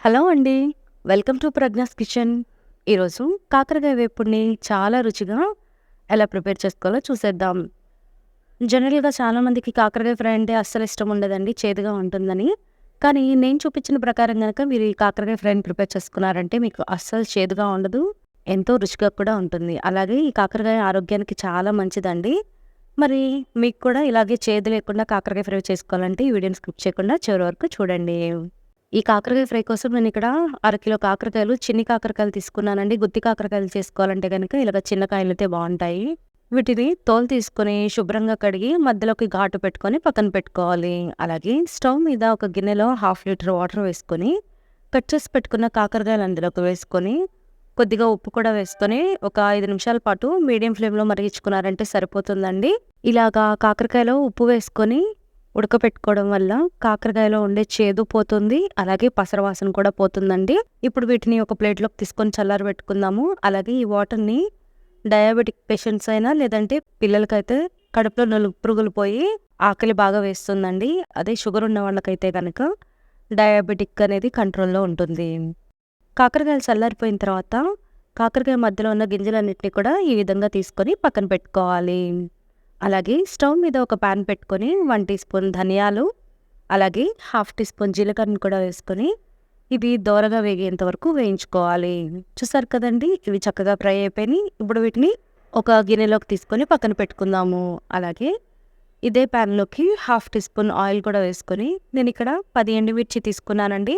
Hello అండి. Welcome to Pragna's kitchen. ఈరోజు కాకరకాయ వేపుడిని చాలా రుచిగా ఎలా ప్రిపేర్ చేసుకోవాలో చూసేద్దాం. జనరల్‌గా చాలామందికి కాకరకాయ ఫ్రై అంటే అస్సలు ఇష్టం ఉండదండి. చేదుగా ఉంటుందని. కానీ నేను చూపించిన ప్రకారం కనుక మీరు ఈ కాకరకాయ ఫ్రైని ప్రిపేర్ చేసుకున్నారంటే మీకు అస్సలు చేదుగా ఉండదు. ఎంతో రుచిగా కూడా ఉంటుంది. అలాగే ఈ కాకరకాయ ఆరోగ్యానికి చాలా మంచిదండి. మరి మీకు కూడా ఇలాగే చేదు లేకుండా కాకరకాయ ఫ్రై చేసుకోవాలంటే ఈ వీడియోని స్కిప్ చేయకుండా చివరి వరకు చూడండి. ఈ కాకరకాయ ఫ్రై కోసం నేను ఇక్కడ అరకిలో కాకరకాయలు, చిన్ని కాకరకాయలు తీసుకున్నానండి. గుత్తి కాకరకాయలు చేసుకోవాలంటే కనుక ఇలాగ చిన్న కాయలు అయితే బాగుంటాయి వీటిని తోలు తీసుకొని శుభ్రంగా కడిగి మధ్యలోకి ఘాటు పెట్టుకొని పక్కన పెట్టుకోవాలి. అలాగే స్టవ్ మీద ఒక గిన్నెలో హాఫ్ లీటర్ వాటర్ వేసుకొని, కట్ చేసి పెట్టుకున్న కాకరకాయలు అందులోకి వేసుకొని, కొద్దిగా ఉప్పు కూడా వేసుకొని ఒక ఐదు నిమిషాల పాటు మీడియం ఫ్లేమ్‌లో మరిగించుకున్నారంటే సరిపోతుందండి. ఇలాగా కాకరకాయలో ఉప్పు వేసుకొని ఉడకపెట్టుకోవడం వల్ల కాకరకాయలో ఉండే చేదు పోతుంది. అలాగే పసరవాసన కూడా పోతుందండి. ఇప్పుడు వీటిని ఒక ప్లేట్‌లోకి తీసుకొని చల్లారబెట్టుకుందాము. అలాగే ఈ వాటర్‌ని డయాబెటిక్ పేషెంట్స్ అయినా లేదంటే పిల్లలకైతే కడుపులో నలుపు పురుగులు పోయి ఆకలి బాగా వేస్తుందండి. అదే షుగర్ ఉన్న వాళ్ళకైతే కనుక డయాబెటిక్ అనేది కంట్రోల్‌లో ఉంటుంది. కాకరకాయలు చల్లారిపోయిన తర్వాత కాకరకాయ మధ్యలో ఉన్న గింజలన్నింటినీ కూడా ఈ విధంగా తీసుకొని పక్కన పెట్టుకోవాలి. అలాగే స్టవ్ మీద ఒక పాన్ పెట్టుకొని వన్ టీ స్పూన్ ధనియాలు, అలాగే హాఫ్ టీ స్పూన్ జీలకర్రను కూడా వేసుకొని ఇవి దోరగా వేగేంత వరకు వేయించుకోవాలి. చూసారు కదండీ! ఇవి చక్కగా ఫ్రై అయిపోయినాయి. ఇప్పుడు వీటిని ఒక గిన్నెలోకి తీసుకొని పక్కన పెట్టుకుందాము. అలాగే ఇదే పాన్‌లోకి హాఫ్ టీ స్పూన్ ఆయిల్ కూడా వేసుకొని నేనిక్కడ 10 ఎండుమిర్చి తీసుకున్నానండి.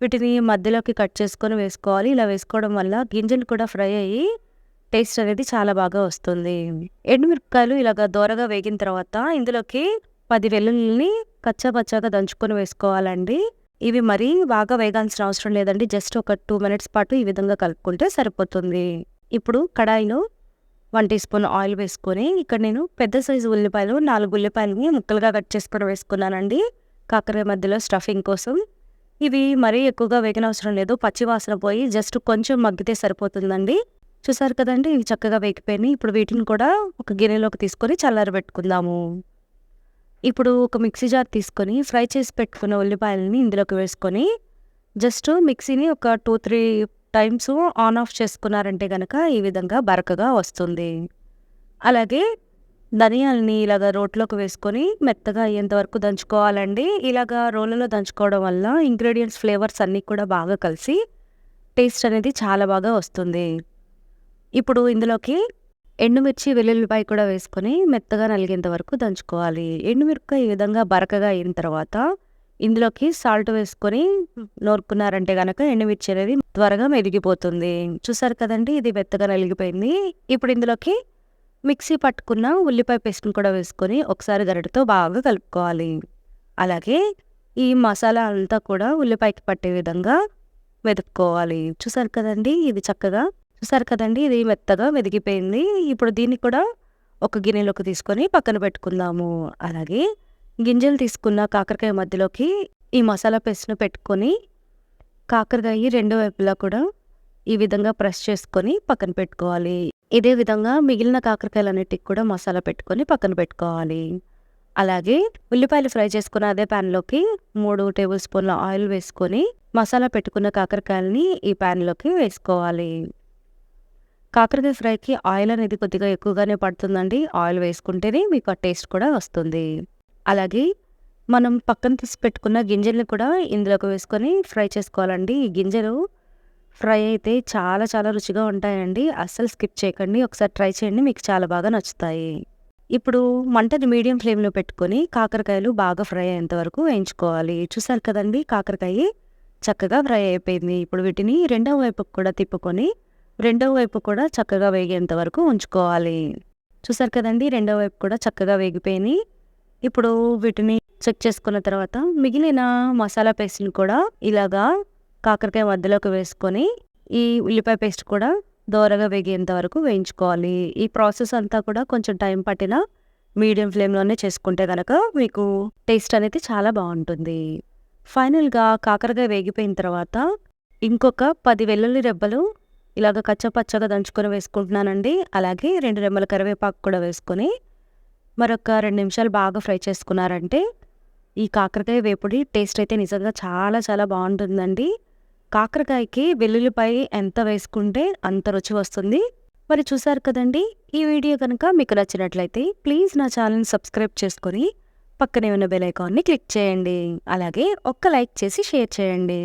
వీటిని మధ్యలోకి కట్ చేసుకొని వేసుకోవాలి. ఇలా వేసుకోవడం వల్ల గింజలు కూడా ఫ్రై అయ్యి టేస్ట్ అనేది చాలా బాగా వస్తుంది. ఎండుమిరపకాయలు ఇలాగ దోరగా వేగిన తర్వాత ఇందులోకి 10 వెల్లుల్లిని కచ్చా పచ్చాగా దంచుకొని వేసుకోవాలండి. ఇవి మరీ బాగా వేగాల్సిన అవసరం లేదండి. జస్ట్ ఒక టూ మినిట్స్ పాటు ఈ విధంగా కలుపుకుంటే సరిపోతుంది. ఇప్పుడు కడాయిలో వన్ టీ స్పూన్ ఆయిల్ వేసుకొని ఇక్కడ నేను పెద్ద సైజు ఉల్లిపాయలు నాలుగు ఉల్లిపాయలని ముక్కలుగా కట్ చేసుకొని వేసుకున్నానండి. కాకరకాయ మధ్యలో స్టఫింగ్ కోసం. ఇవి మరీ ఎక్కువగా వేగనవసరం లేదు. పచ్చి వాసన పోయి జస్ట్ కొంచెం మగ్గితే సరిపోతుందండి. చూసారు కదండీ! ఇవి చక్కగా వేగిపోయినాయి. ఇప్పుడు వీటిని కూడా ఒక గిన్నెలోకి తీసుకొని చల్లారబెట్టుకుందాము. ఇప్పుడు ఒక మిక్సీ జార్ తీసుకొని ఫ్రై చేసి పెట్టుకున్న ఉల్లిపాయలని ఇందులోకి వేసుకొని జస్ట్ మిక్సీని ఒక 2, 3 టైమ్స్ ఆన్ ఆఫ్ చేసుకున్నారంటే కనుక ఈ విధంగా బరకగా వస్తుంది. అలాగే ధనియాలని ఇలాగ రోట్లోకి వేసుకొని మెత్తగా అయ్యేంత వరకు దంచుకోవాలండి. ఇలాగా రోలలో దంచుకోవడం వల్ల ఇంగ్రీడియంట్స్ ఫ్లేవర్స్ అన్నీ కూడా బాగా కలిసి టేస్ట్ అనేది చాలా బాగా వస్తుంది. ఇప్పుడు ఇందులోకి ఎండుమిర్చి, వెల్లుల్లిపాయ కూడా వేసుకొని మెత్తగా నలిగేంత వరకు దంచుకోవాలి. ఎండుమిరపకాయ ఈ విధంగా బరకగా అయిన తర్వాత ఇందులోకి సాల్ట్ వేసుకొని నూరుకున్నారంటే గనక ఎండుమిర్చి అనేది త్వరగా మెదిగిపోతుంది. చూసారు కదండీ! ఇది మెత్తగా నలిగిపోయింది. ఇప్పుడు ఇందులోకి మిక్సీ పట్టుకున్న ఉల్లిపాయ పేస్ట్‌ని కూడా వేసుకొని ఒకసారి గరిటెతో బాగా కలుపుకోవాలి. అలాగే ఈ మసాలా అంతా కూడా ఉల్లిపాయకి పట్టే విధంగా వెతుక్కోవాలి చూసారు కదండీ! ఇది చక్కగా చూసారు కదండీ! ఇది మెత్తగా మెదిగిపోయింది. ఇప్పుడు దీన్ని కూడా ఒక గిన్నెలోకి తీసుకొని పక్కన పెట్టుకుందాము. అలాగే గింజలు తీసుకున్న కాకరకాయ మధ్యలోకి ఈ మసాలా పేస్ట్‌ని పెట్టుకొని కాకరకాయ రెండు వైపులా కూడా ఈ విధంగా ప్రెస్ చేసుకొని పక్కన పెట్టుకోవాలి. ఇదే విధంగా మిగిలిన కాకరకాయలన్నిటికి కూడా మసాలా పెట్టుకొని పక్కన పెట్టుకోవాలి. అలాగే ఉల్లిపాయలు ఫ్రై చేసుకున్న అదే పాన్‌లోకి 3 టేబుల్ స్పూన్ల ఆయిల్ వేసుకొని మసాలా పెట్టుకున్న కాకరకాయలని ఈ పాన్‌లోకి వేసుకోవాలి. కాకరకాయ ఫ్రైకి ఆయిల్ అనేది కొద్దిగా ఎక్కువగానే పడుతుందండి. ఆయిల్ వేసుకుంటేనే మీకు ఆ టేస్ట్ కూడా వస్తుంది. అలాగే మనం పక్కన తీసి పెట్టుకున్న గింజల్ని కూడా ఇందులోకి వేసుకొని ఫ్రై చేసుకోవాలండి. ఈ గింజలు ఫ్రై అయితే చాలా చాలా రుచిగా ఉంటాయండి. అస్సలు స్కిప్ చేయకండి. ఒకసారి ట్రై చేయండి. మీకు చాలా బాగా నచ్చుతాయి. ఇప్పుడు మంటని మీడియం ఫ్లేమ్‌లో పెట్టుకొని కాకరకాయలు బాగా ఫ్రై అయ్యేంత వరకు వేయించుకోవాలి. చూసారు కదండీ! కాకరకాయ చక్కగా ఫ్రై అయిపోయింది. ఇప్పుడు వీటిని రెండవ వైపుకి కూడా తిప్పుకొని రెండవ వైపు కూడా చక్కగా వేగేంత వరకు ఉంచుకోవాలి. చూసారు కదండీ! రెండో వైపు కూడా చక్కగా వేగిపోయినాయి. ఇప్పుడు వీటిని చెక్ చేసుకున్న తర్వాత మిగిలిన మసాలా పేస్ట్‌ని కూడా ఇలాగా కాకరకాయ మధ్యలోకి వేసుకొని ఈ ఉల్లిపాయ పేస్ట్ కూడా దోరగా వేగేంత వరకు వేయించుకోవాలి. ఈ ప్రాసెస్ అంతా కూడా కొంచెం టైం పట్టినా మీడియం ఫ్లేమ్‌లోనే చేసుకుంటే కనుక మీకు టేస్ట్ అనేది చాలా బాగుంటుంది ఫైనల్‌గా కాకరకాయ వేగిపోయిన తర్వాత ఇంకొక పది వెల్లుల్లి రెబ్బలు ఇలాగ కచ్చపచ్చగా దంచుకొని వేసుకుంటున్నానండి. అలాగే రెండు రెమ్మల కరివేపాకు కూడా వేసుకొని మరొక రెండు నిమిషాలు బాగా ఫ్రై చేసుకున్నారంటే ఈ కాకరకాయ వేపుడి టేస్ట్ అయితే నిజంగా చాలా చాలా బాగుంటుందండి. కాకరకాయకి వెల్లుల్లిపాయ ఎంత వేసుకుంటే అంత రుచి వస్తుంది. మరి చూసారు కదండి ఈ వీడియో కనుక మీకు నచ్చినట్లయితే ప్లీజ్ నా ఛానల్ని సబ్స్క్రైబ్ చేసుకొని పక్కనే ఉన్న బెల్ ఐకాన్ని క్లిక్ చేయండి. అలాగే ఒక్క లైక్ చేసి షేర్ చేయండి.